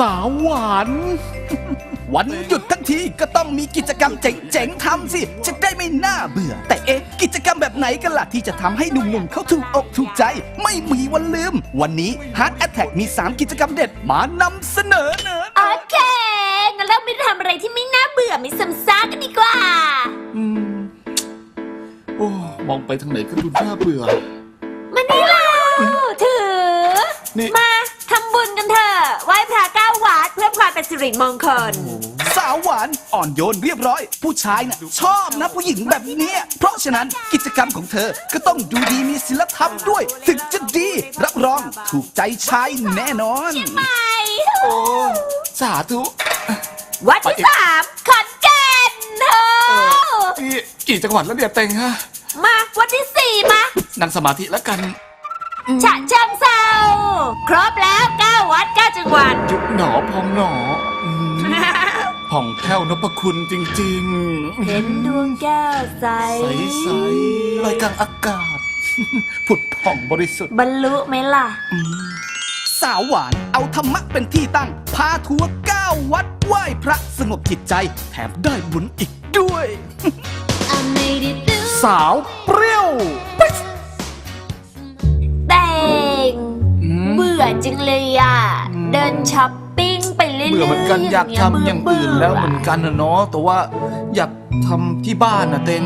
สาวหวาน วันหยุดทั้งทีก็ต้องมีกิจกรรมเจ๋งๆทำสิ จะได้ไม่น่าเบื่อ แต่เอ๊ะ กิจกรรมแบบไหนกันล่ะที่จะทำให้หนุ่มๆเขาถูกอกถูกใจ ไม่มีวันลืม วันนี้ Heart Attack มี 3 กิจกรรมเด็ดมานำเสนอเนอะโอเค งั้นเราไปทำอะไรที่ไม่น่าเบื่อไม่ซ้ำซากกันดีกว่า อืม โอ้ มองไปทางไหนก็ดูน่าเบื่อ มานี่เราถือ นี่ มาทำบุญกันเถอะไหว้พระเก้าวัด เพื่อความเป็นสิริมงคล สาวหวานอ่อนโยนเรียบร้อย ผู้ชายน่ะชอบนะผู้หญิงแบบเนี้ยเพราะฉะนั้นกิจกรรมของเธอก็ต้องดูดีมีศิลธรรมด้วย ถึงจะดีรับรองถูกใจชายแน่นอน ไปโอ้สาธุ วัดที่สามขอนแก่นเถอะนี่กี่จังหวัดแล้วเนี่ยเต็งฮะมาวัดที่สี่มานั่งสมาธิแล้วกัน ฉะเชิงเซาครบแล้วเก้าวัดเก้าจังหวัด ยุบหนอพองหนออืมผ่องแผ้วนพคุณจริงๆเห็นดวงแก้วใสใสๆลอยกลางอากาศ ผุดผ่องบริสุทธิ์ บรรลุไหมล่ะ สาวหวานเอาธรรมะเป็นที่ตั้ง พาทัวร์เก้าวัดไหว้พระสงบจิตใจ แถมได้บุญอีกด้วย สาวเปรี้ยว เบื่อจังเลยอะ อืม เดินช้อปปิ้งไปเรื่อยๆเบื่อเหมือนกันอยากทำอย่างอื่นแล้วเหมือนกันนะเนาะแต่ว่าอยากทำที่บ้านนะเต็ง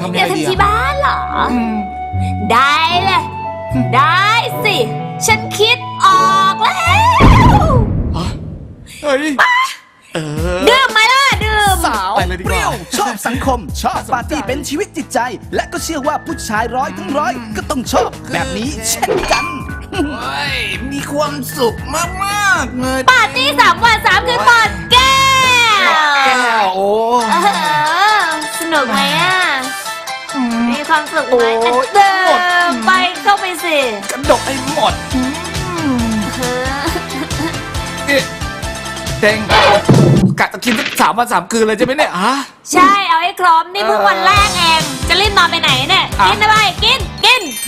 ทำอยังยากไงดีทำที่อะบ้านเหรอ อืม ได้เลย ได้สิ ฉันคิดออกแล้ว เฮ้ยเออดื่มไหมล่ะดื่ม สาวไปเลยดีกว่าเปรี้ยวชอบสังคม ชอบปาร์ตี้เป็นชีวิตจิตใจ และก็เชื่อว่าผู้ชายร้อยทั้งร้อยก็ต้องชอบแบบนี้เช่นกัน เฮ้ยมีความสุขมากๆเลยปาร์ตี้สามวันสามคืนหมดแก้วแก้วโอ้เออสนุกไหมอะมีความสุขไหมโอ้ยเดิหมด นไปเข้าไปสิกระดกไอ้หมดอืมเออนี่เต็งกะจะกินสักสามวันสามคืนเลยใช่ไหมเนี่ยฮะ ใช่เอาให้ครบนี่เพิ่งวันแรกเอง จะรีบนอนไปไหนเนี่ย อะ กินอะไรกินกิ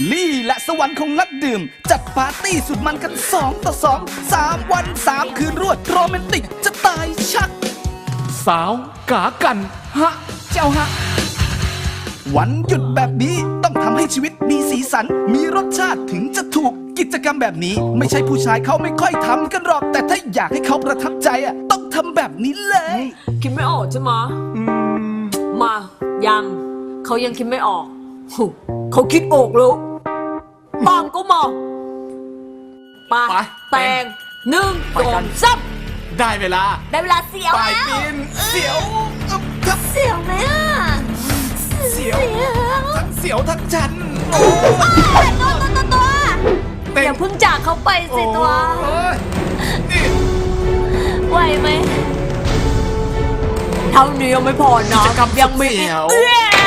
นลี่และสวรรค์ของนักดื่ม จัดปาร์ตี้สุดมันกัน 2 ต่อ 2 3 วัน 3 คืนรวดโรแมนติกจะตายชัก สาวกากัน ฮะ เจ้าฮะ วันหยุดแบบนี้ต้องทำให้ชีวิตมีสีสัน มีรสชาติถึงจะถูก กิจกรรมแบบนี้ไม่ใช่ผู้ชายเขาไม่ค่อยทำกันหรอก แต่ถ้าอยากให้เขาประทับใจอะต้องทำแบบนี้เลย คิดไม่ออกใช่ไหมมายังเขายังคิดไม่ออกหุเขาคิดออกแล้ว ปอมก็มองไปไป แตงหนึ่งไปสอกังน สามได้เวลาได้เวลาเสียวปลายแล้วปีนเสียวอึ๊บครับเสียวไหมอะเสียวทั้งเสียวทั้งฉันตัวตัวตัวตัวเต็งอย่าเพิ่งจากเขาไปสิตัว โอ้ยนี่ไหวไหม เท่านี้ยังไม่พอกินะจกรรมยังไม่เสียว เอื้อ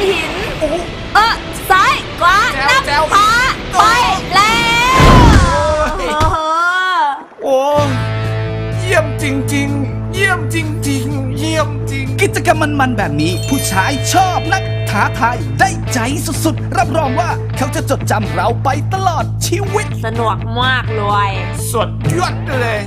หินโอ้เออซ้ายขวาแจ๋วแจ๋ว น้ำขวาไปแล้วโอ้ยเออโอ้เยี่ยมจริง ๆ เยี่ยมจริง ๆ เยี่ยมจริง กิจกรรมมันๆแบบนี้ ผู้ชายชอบนักท้าทายได้ใจสุดๆ รับรองว่าเขาจะจดจำเราไปตลอดชีวิต สนุกมากเลย สดยอดเลย